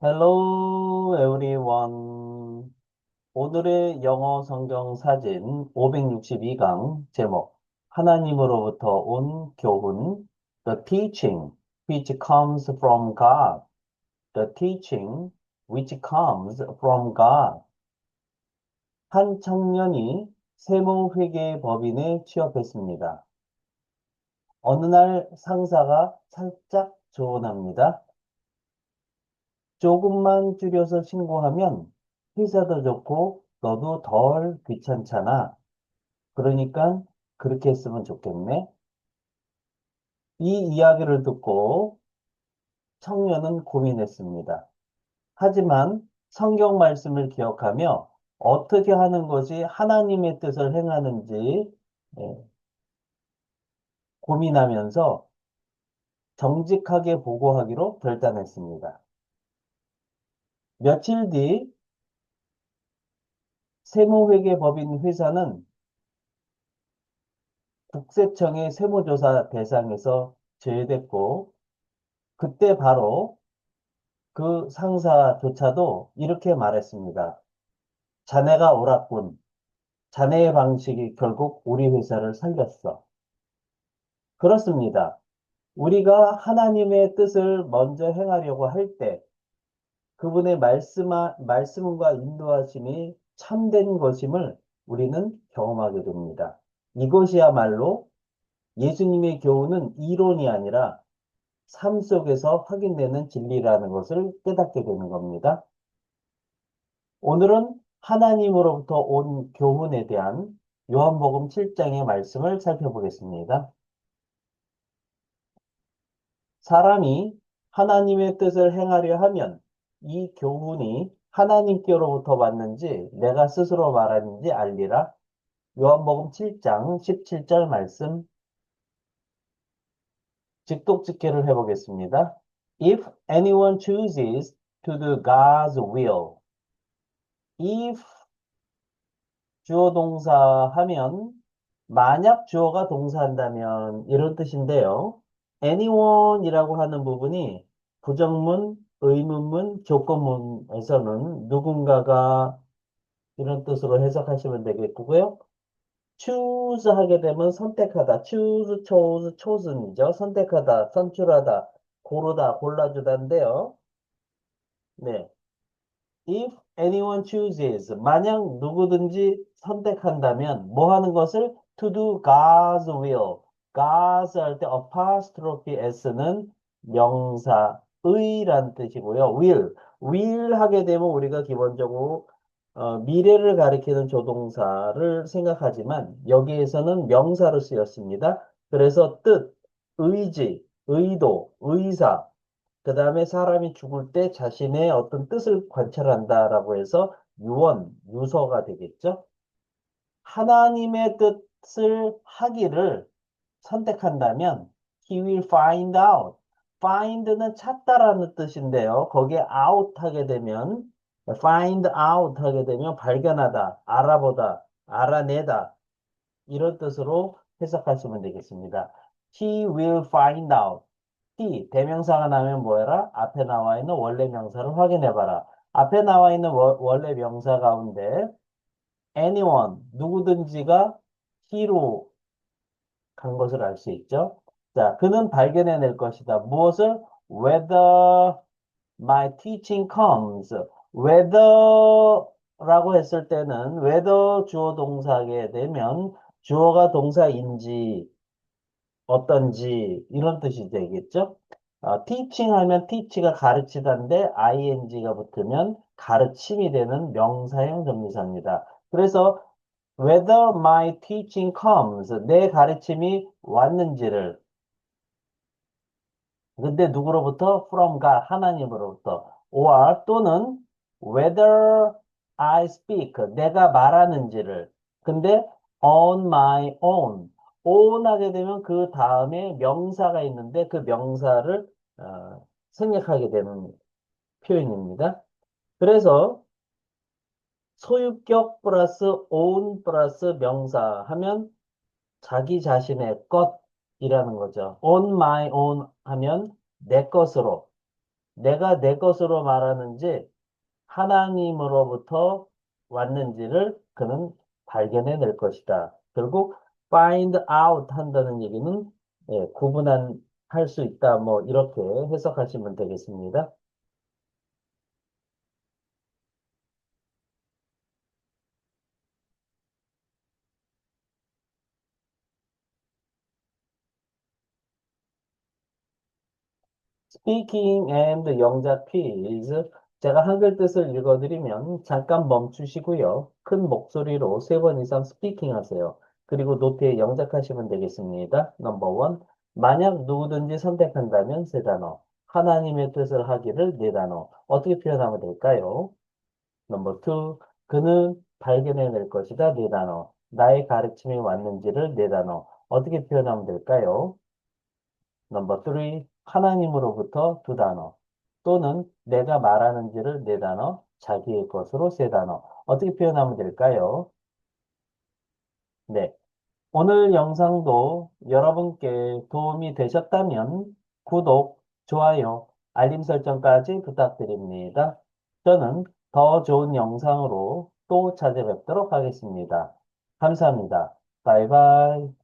Hello everyone. 오늘의 영어 성경 사진 562강 제목 하나님으로부터 온 교훈 The teaching which comes from God. The teaching which comes from God. 한 청년이 세무회계 법인에 취업했습니다. 어느 날 상사가 살짝 조언합니다. 조금만 줄여서 신고하면 회사도 좋고 너도 덜 귀찮잖아. 그러니까 그렇게 했으면 좋겠네. 이 이야기를 듣고 청년은 고민했습니다. 하지만 성경 말씀을 기억하며 어떻게 하는 것이 하나님의 뜻을 행하는지 예, 고민하면서 정직하게 보고하기로 결단했습니다. 며칠 뒤 세무회계법인 회사는 국세청의 세무조사 대상에서 제외됐고 그때 바로 그 상사조차도 이렇게 말했습니다. 자네가 옳았군. 자네의 방식이 결국 우리 회사를 살렸어. 그렇습니다. 우리가 하나님의 뜻을 먼저 행하려고 할 때 그분의 말씀, 말씀과 인도하심이 참된 것임을 우리는 경험하게 됩니다. 이것이야말로 예수님의 교훈은 이론이 아니라 삶 속에서 확인되는 진리라는 것을 깨닫게 되는 겁니다. 오늘은 하나님으로부터 온 교훈에 대한 요한복음 7장의 말씀을 살펴보겠습니다. 사람이 하나님의 뜻을 행하려 하면 이 교훈이 하나님께로부터 왔는지 내가 스스로 말하는지 알리라. 요한복음 7장 17절 말씀 직독직해를 해보겠습니다. If anyone chooses to do God's will, if 주어 동사 하면 만약 주어가 동사한다면 이런 뜻인데요. anyone이라고 하는 부분이 부정문, 의문문, 조건문에서는 누군가가 이런 뜻으로 해석하시면 되겠고요. choose 하게 되면 선택하다. choose, chose, chosen이죠. 선택하다, 선출하다, 고르다, 골라주다인데요. 네. If anyone chooses, 만약 누구든지 선택한다면 뭐 하는 것을 to do God's will. God's 할 때 apostrophe s는 명사, 의란 뜻이고요. will. will 하게 되면 우리가 기본적으로 어, 미래를 가리키는 조동사를 생각하지만 여기에서는 명사로 쓰였습니다. 그래서 뜻, 의지, 의도, 의사, 그 다음에 사람이 죽을 때 자신의 어떤 뜻을 관찰한다라고 해서 유언, 유서가 되겠죠. 하나님의 뜻을 하기를 선택한다면 he will find out. Find는 찾다라는 뜻인데요. 거기에 out 하게 되면 find out 하게 되면 발견하다, 알아보다, 알아내다 이런 뜻으로 해석하시면 되겠습니다. He will find out. he 대명사가 나면 뭐해라? 앞에 나와 있는 원래 명사를 확인해봐라. 앞에 나와 있는 워, 원래 명사 가운데 anyone 누구든지가 he로 간 것을 알 수 있죠. 자, 그는 발견해낼 것이다. 무엇을? Whether my teaching comes. whether라고 했을 때는 whether 주어 동사하게 되면 주어가 동사인지 어떤지 이런 뜻이 되겠죠. 어, teaching 하면 teach가 가르치다인데 ing가 붙으면 가르침이 되는 명사형 전미사입니다. 그래서 whether my teaching comes 내 가르침이 왔는지를 근데 누구로부터? from God 하나님으로부터 or 또는 whether I speak 내가 말하는지를 근데 on my own own 하게 되면 그 다음에 명사가 있는데 그 명사를 어, 생략하게 되는 표현입니다. 그래서 소유격 플러스 own 플러스 명사 하면 자기 자신의 것이라는 거죠. on my own 하면 내 것으로 내가 내 것으로 말하는지 하나님으로부터 왔는지를 그는 발견해 낼 것이다. 결국 find out 한다는 얘기는 예, 구분한 할 수 있다. 뭐 이렇게 해석하시면 되겠습니다. Speaking and 영작 퀴즈. 제가 한글 뜻을 읽어드리면 잠깐 멈추시고요. 큰 목소리로 세 번 이상 스피킹 하세요. 그리고 노트에 영작하시면 되겠습니다. 넘버 원. 만약 누구든지 선택한다면 세 단어. 하나님의 뜻을 하기를 네 단어. 어떻게 표현하면 될까요? 넘버 투. 그는 발견해낼 것이다. 네 단어. 나의 가르침이 왔는지를 네 단어. 어떻게 표현하면 될까요? 넘버 3. 하나님으로부터 두 단어. 또는 내가 말하는지를 네 단어, 자기의 것으로 세 단어. 어떻게 표현하면 될까요? 네. 오늘 영상도 여러분께 도움이 되셨다면 구독, 좋아요, 알림 설정까지 부탁드립니다. 저는 더 좋은 영상으로 또 찾아뵙도록 하겠습니다. 감사합니다. 바이바이.